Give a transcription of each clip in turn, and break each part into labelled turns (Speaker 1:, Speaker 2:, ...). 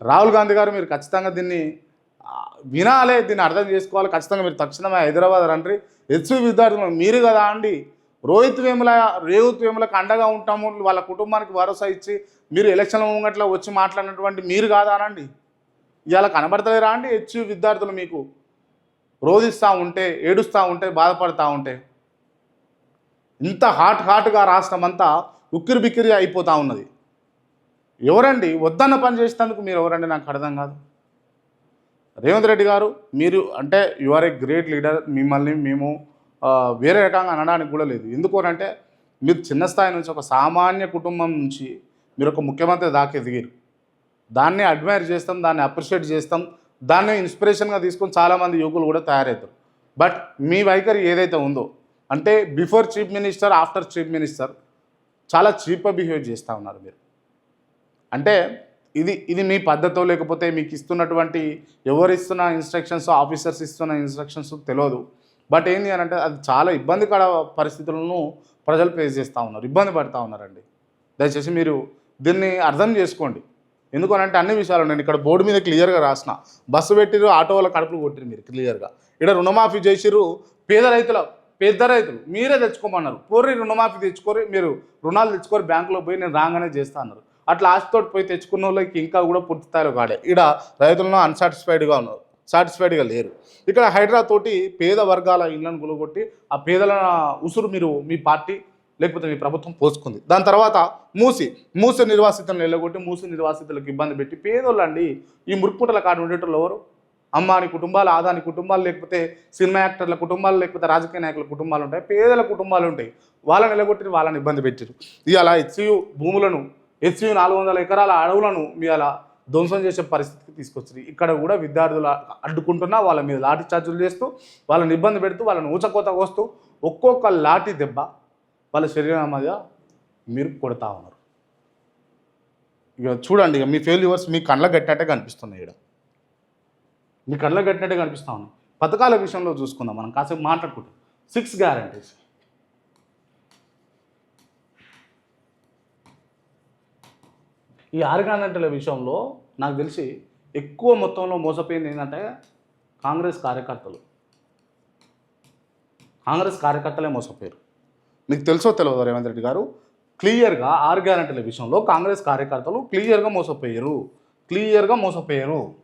Speaker 1: రాహుల్ గాంధీ గారు మీరు ఖచ్చితంగా దీన్ని వినాలే దీన్ని అర్థం చేసుకోవాలి. ఖచ్చితంగా మీరు తక్షణమే హైదరాబాద్ రండి. హెచ్వి విద్యార్థులు మీరు కదా అండి. రోహిత్ వేముల రేవుత్ వేములకు అండగా ఉంటాము వాళ్ళ కుటుంబానికి భరోసా ఇచ్చి మీరు ఎలక్షన్ ముంగట్లో వచ్చి మాట్లాడినటువంటి మీరు కాదా అనండి? ఇవాళ కనబడతలేరా అండి హెచ్వి విద్యార్థులు మీకు? రోధిస్తూ ఉంటే ఏడుస్తూ ఉంటే బాధపడతా ఉంటే. ఇంత హాట్ హాట్గా రాష్ట్రం అంతా ఉక్కిరి బిక్కిరి అయిపోతూ ఉన్నది. ఎవరండి? వద్దన్న పని చేసినందుకు మీరు ఎవరండి? నాకు అర్థం కాదు. రేవంత్ రెడ్డి గారు మీరు అంటే you are a great leader మిమ్మల్ని మేము వేరే రకంగా అనడానికి కూడా లేదు. ఎందుకు అంటే మీరు చిన్న స్థాయి నుంచి ఒక సామాన్య కుటుంబం నుంచి మీరు ఒక ముఖ్యమంత్రి దాకా ఎదిగారు. దాన్ని అడ్మైర్ చేస్తాం దాన్ని అప్రిషియేట్ చేస్తాం దాన్ని ఇన్స్పిరేషన్గా తీసుకొని చాలామంది యువకులు కూడా తయారవుతారు బట్ మీ వైఖరి ఏదైతే ఉందో అంటే before chief minister after chief minister చాలా చీప్గా బిహేవ్ చేస్తూ ఉన్నారు మీరు. అంటే ఇది ఇది మీ పద్ధతో లేకపోతే మీకు ఇస్తున్నటువంటి ఎవరు ఇస్తున్న ఇన్స్ట్రక్షన్స్ ఆఫీసర్స్ ఇస్తున్న ఇన్స్ట్రక్షన్స్ తెలియదు. బట్ ఏంటి అని అంటే అది చాలా ఇబ్బందికర పరిస్థితులను ప్రజలు ఫేస్ చేస్తూ ఉన్నారు. ఇబ్బంది పడుతూ ఉన్నారండి. దయచేసి మీరు దీన్ని అర్థం చేసుకోండి. ఎందుకనంటే అన్ని విషయాలు నేను ఇక్కడ బోర్డు మీద క్లియర్గా రాసిన. బస్సు పెట్టిరు ఆటో వాళ్ళ కడుపులు కొట్టిరు మీరు క్లియర్గా. ఇక్కడ రుణమాఫీ చేసిరు పేద రైతుల పెద్ద రైతులు. మీరే తెచ్చుకోమన్నారు. పోర్రి రుణమాఫీ తెచ్చుకొని మీరు రుణాలు తెచ్చుకొని బ్యాంకులో పోయి నేను రాగానే చేస్తా అన్నారు. అట్లా ఆశతో పోయి తెచ్చుకున్న వాళ్ళకి ఇంకా కూడా పూర్తి కాడే ఇక్కడ రైతులను అన్సాటిస్ఫైడ్గా ఉన్నారు. సాటిస్ఫైడ్గా లేరు. ఇక్కడ హైదరాబాద్ తోటి పేద వర్గాల ఇళ్ళను గులగొట్టి ఆ పేదల ఉసురు మీరు మీ పార్టీ లేకపోతే మీ ప్రభుత్వం పోసుకుంది. దాని తర్వాత మూసి మూసి నిర్వాసితులను వెళ్ళగొట్టి మూసి నిర్వాసితులకు ఇబ్బంది పెట్టి పేదోళ్ళండి ఈ మురుక్కుంటల కాడ ఉండేటోళ్ళు ఎవరు? అమ్మాని కుటుంబాలు ఆదాని కుటుంబాలు లేకపోతే సినిమా యాక్టర్ల కుటుంబాలు లేకపోతే రాజకీయ నాయకుల కుటుంబాలు ఉంటాయి. పేదల కుటుంబాలు ఉంటాయి. వాళ్ళని నిలగొట్టి వాళ్ళని ఇబ్బంది పెట్టారు ఇవాళ హెచ్యు భూములను హెచ్యు నాలుగు వందల ఎకరాల అడవులను మీ అలా ధ్వంసం చేసే పరిస్థితికి తీసుకొచ్చింది. ఇక్కడ కూడా విద్యార్థులు అడ్డుకుంటున్నా వాళ్ళ మీద లాఠీ చార్జీలు చేస్తూ వాళ్ళని ఇబ్బంది పెడుతూ వాళ్ళని ఊచకోత కోస్తూ ఒక్కొక్క లాఠీ దెబ్బ వాళ్ళ శరీరం మీద మీరు కొడతా ఉన్నారు. ఇక చూడండి ఇక మీ ఫెయిల్యూవర్స్ మీ కళ్ళ కట్టినట్టే కనిపిస్తున్నాయి ఇక్కడ మీ కళ్ళ కట్టినట్టే కనిపిస్తా ఉన్నాయి. పథకాల విషయంలో చూసుకుందాం మనం కాసేపు మాట్లాడుకుంటాం సిక్స్ గ్యారంటీస్. ఈ ఆరు విషయంలో నాకు తెలిసి ఎక్కువ మొత్తంలో మోసపోయింది ఏంటంటే కాంగ్రెస్ కార్యకర్తలు. కాంగ్రెస్ కార్యకర్తలే మోసపోయారు. మీకు తెలుసో తెలియదు రేవంత్ రెడ్డి గారు? క్లియర్గా ఆరు గ్యారంటీల విషయంలో కాంగ్రెస్ కార్యకర్తలు క్లియర్గా మోసపోయారు. క్లియర్గా మోసపోయారు.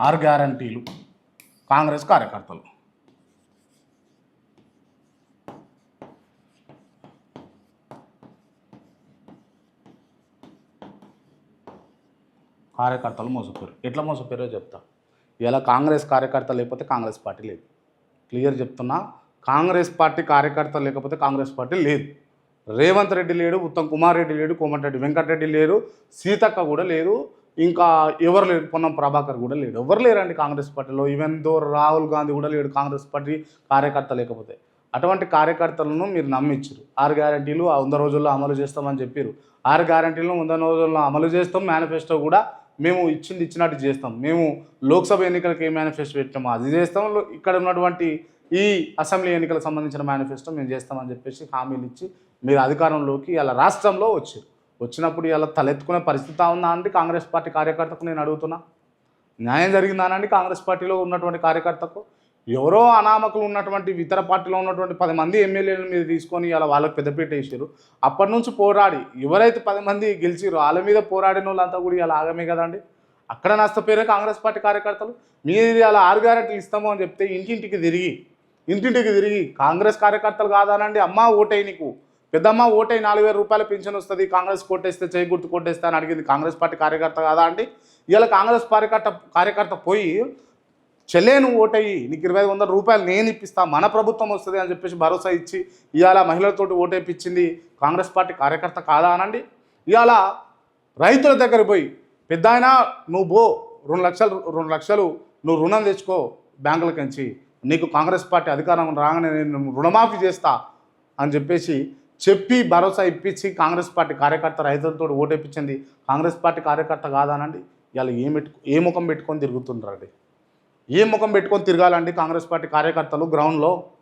Speaker 1: ఆరు గ్యారంటీలు కాంగ్రెస్ కార్యకర్తలు. కార్యకర్తలు మోసపోయారు. ఎట్లా మోసపోయారో చెప్తా. ఇలా కాంగ్రెస్ కార్యకర్త లేకపోతే కాంగ్రెస్ పార్టీ లేదు. క్లియర్ చెప్తున్నా కాంగ్రెస్ పార్టీ కార్యకర్త లేకపోతే కాంగ్రెస్ పార్టీ లేదు. రేవంత్ రెడ్డి లేడు ఉత్తమ్ కుమార్ రెడ్డి లేడు కోమటిరెడ్డి వెంకటరెడ్డి లేరు సీతక్క కూడా లేదు ఇంకా ఎవరు లేరు? పొన్నం ప్రభాకర్ కూడా లేడు. ఎవరు లేరండి కాంగ్రెస్ పార్టీలో? ఈవెన్ దో రాహుల్ గాంధీ కూడా లేడు కాంగ్రెస్ పార్టీ కార్యకర్త లేకపోతే. అటువంటి కార్యకర్తలను మీరు నమ్మించారు. ఆరు గ్యారంటీలు ఆ వంద రోజుల్లో అమలు చేస్తామని చెప్పారు ఆరు గ్యారంటీలను వంద రోజుల్లో అమలు చేస్తాం మేనిఫెస్టో కూడా మేము ఇచ్చింది ఇచ్చినట్టు చేస్తాం. మేము లోక్సభ ఎన్నికలకు ఏ మేనిఫెస్టో పెట్టామో అది చేస్తాం. ఇక్కడ ఉన్నటువంటి ఈ అసెంబ్లీ ఎన్నికలకు సంబంధించిన మేనిఫెస్టో మేము చేస్తామని చెప్పేసి హామీలు ఇచ్చి మీరు అధికారంలోకి ఇలా రాష్ట్రంలో వచ్చారు. వచ్చినప్పుడు ఇలా తలెత్తుకునే పరిస్థితి ఉందా అండి కాంగ్రెస్ పార్టీ కార్యకర్తకు నేను అడుగుతున్నా? న్యాయం జరిగిందానండి కాంగ్రెస్ పార్టీలో ఉన్నటువంటి కార్యకర్తకు? ఎవరో అనామకులు ఉన్నటువంటి ఇతర పార్టీలో ఉన్నటువంటి పది మంది ఎమ్మెల్యేల మీద తీసుకొని ఇలా వాళ్ళకి పెద్దపీట వేసారు అప్పటి నుంచి పోరాడి ఎవరైతే పది మంది గెలిచిరో వాళ్ళ మీద పోరాడిన వాళ్ళంతా కూడా ఇలా ఆగమే కదండి అక్కడ నష్టపోయారు కాంగ్రెస్ పార్టీ కార్యకర్తలు. మీది అలా ఆరు గ్యారెంటీలు ఇస్తాము అని చెప్తే ఇంటింటికి తిరిగి ఇంటింటికి తిరిగి కాంగ్రెస్ కార్యకర్తలు కాదానండి అమ్మ ఓటై నీకు. పెద్దమ్మ ఓటై నాలుగు వేల రూపాయల పెన్షన్ వస్తుంది కాంగ్రెస్ కోటేస్తే చేయి గుర్తు కొట్టేస్తే అని అడిగింది కాంగ్రెస్ పార్టీ కార్యకర్త కాదా అండి? ఇలా కాంగ్రెస్ కార్యకర్త కార్యకర్త పోయి చెల్లే నువ్వు ఓటయ్యి. నీకు ఇరవై ఐదు వందల రూపాయలు నేను ఇప్పిస్తా. మన ప్రభుత్వం వస్తుంది అని చెప్పేసి భరోసా ఇచ్చి ఇవాళ మహిళలతోటి ఓటేపించింది కాంగ్రెస్ పార్టీ కార్యకర్త కాదా అనండి? ఇవాళ రైతుల దగ్గర పోయి పెద్ద నువ్వు బో రెండు లక్షలు రెండు లక్షలు నువ్వు రుణం తెచ్చుకో బ్యాంకుల కంచి నీకు కాంగ్రెస్ పార్టీ అధికారం రాగానే నేను రుణమాఫీ చేస్తా. అని చెప్పేసి చెప్పి భరోసా ఇప్పించి కాంగ్రెస్ పార్టీ కార్యకర్త రైతులతో ఓటేపించింది కాంగ్రెస్ పార్టీ కార్యకర్త కాదానండి ఇవాళ ఏం పెట్టు ఏ ముఖం పెట్టుకొని తిరుగుతుంటారండి ఏ ముఖం పెట్టుకొని తిరగాలండి కాంగ్రెస్ పార్టీ కార్యకర్తలు గ్రౌండ్లో